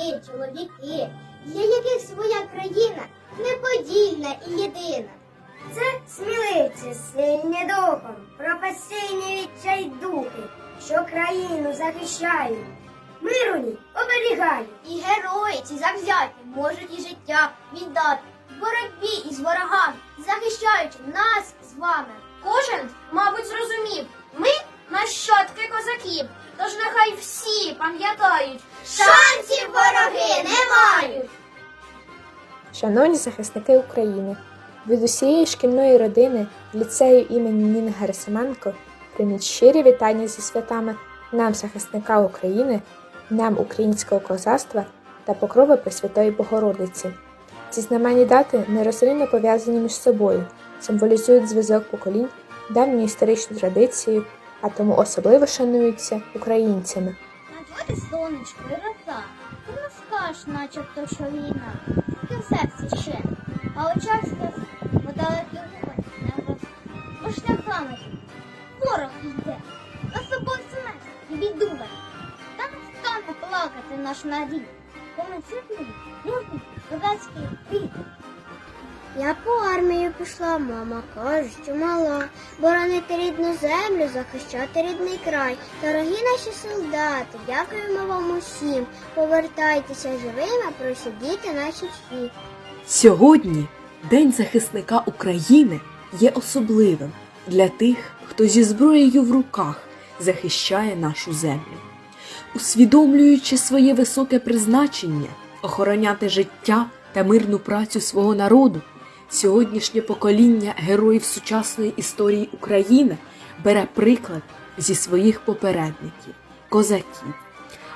жінки, чоловіки, для яких своя країна неподільна і єдина. Це сміливці, сильні духом, професійні відчайдухи, що країну захищають, миру ній оберігають. І герої ці завзяті можуть і життя віддати в боротьбі із ворогами, захищаючи нас з вами. Кожен, мабуть, зрозумів, ми нащадки козаків, тож нехай всі пам'ятають, Шансів вороги не мають! Шановні захисники України, від усієї шкільної родини ліцею імені Ніни Герасименко прийміть щирі вітання зі святами нам, захисника України, нам українського козацтва та покрови Пресвятої Богородиці. Ці знаменні дати нерозривно пов'язані між собою, символізують зв'язок поколінь, давню історичну традицію, а тому особливо шануються українцями. Надводи сонечко і роса, ти не скажеш, начебто, що війна, ти в серці ще, а очах сльоз, вода ледве губить не врос. Шляхами ворог йде, за собою смерть і біду веде. Та не стане плакати наш надій, бо ми сильний, мужній, козацький рід. Я по армію пішла, мама каже, що мала, боронити рідну землю, захищати рідний край. Дорогі наші солдати, дякуємо вам усім. Повертайтеся живими, просидіти наші всі. Сьогодні День захисника України є особливим для тих, хто зі зброєю в руках захищає нашу землю. Усвідомлюючи своє високе призначення охороняти життя та мирну працю свого народу, сьогоднішнє покоління героїв сучасної історії України бере приклад зі своїх попередників, козаків.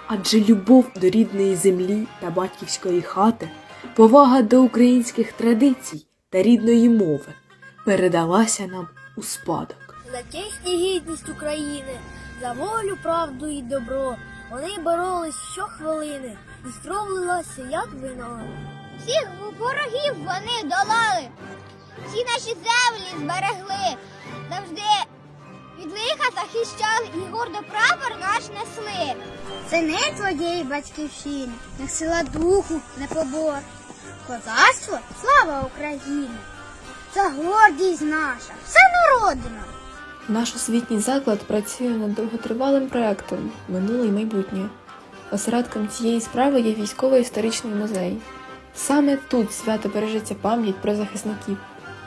Адже любов до рідної землі та батьківської хати, повага до українських традицій та рідної мови передалася нам у спадок. За честь і гідність України, за волю, правду і добро. Вони боролись щохвилини, і стромлилася, як вино. Всіх ворогів вони долали, всі наші землі зберегли, завжди від лиха захищали і гордо прапор наш несли. Це не твоєї батьківщини, не сила духу, не побор. Козацтво слава Україні! Це гордість наша, вся народина. Наш освітній заклад працює над довготривалим проектом Минуле і майбутнє. Осередком цієї справи є військово-історичний музей. Саме тут свято бережеться пам'ять про захисників,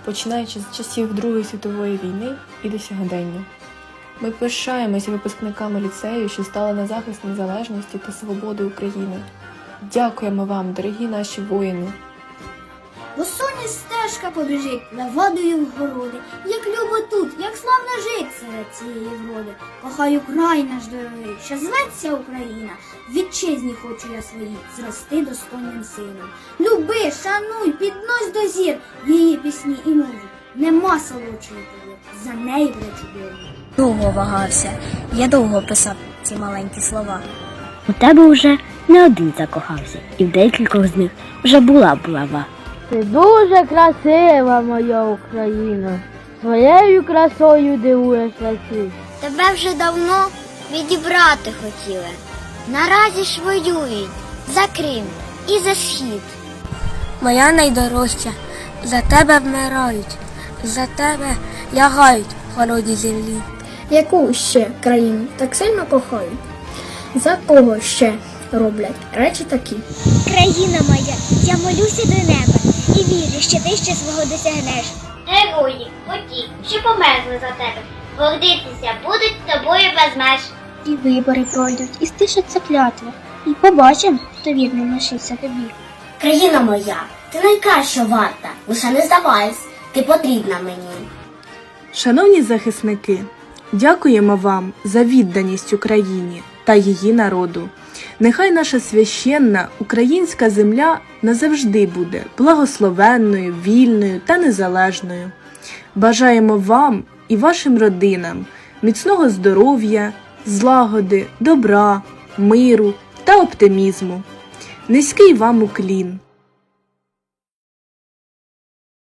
починаючи з часів Другої світової війни і до сьогодення. Ми пишаємося випускниками ліцею, що стали на захист незалежності та свободи України. Дякуємо вам, дорогі наші воїни! Бо соня стежка побіжить на водою в городи. Як любо славно жить серед цієї вроди. Кохаю край наш дорогий, що зветься Україна. В вітчизні хочу я своїй зрости достойним сином. Люби, шануй, піднось до зір її пісні і мову. Нема солодшої тобі, за неї чудово. Довго вагався. Я довго писав ці маленькі слова. У тебе вже не один закохався, і в декількох з них вже була булава. Ти дуже красива, моя Україна. Своєю красою дивуєш на світ. Тебе вже давно відібрати хотіли. Наразі ж воюють за Крим і за схід. Моя найдорожча, за тебе вмирають, за тебе лягають в холоді землі. Яку ще країну так сильно кохають? За кого ще роблять речі такі? Країна моя, я молюся до неба вірю, що ти ще свого досягнеш. Герої, оті, що померли за тебе, гордитися будуть тобою без меж. І вибори пройдуть, і стишаться клятви. І побачимо, хто вірним лишився тобі. Країна моя, ти найкраща варта, лише не здавайся, ти потрібна мені. Шановні захисники, дякуємо вам за відданість Україні та її народу. Нехай наша священна українська земля назавжди буде благословенною, вільною та незалежною. Бажаємо вам і вашим родинам міцного здоров'я, злагоди, добра, миру та оптимізму. Низький вам уклін.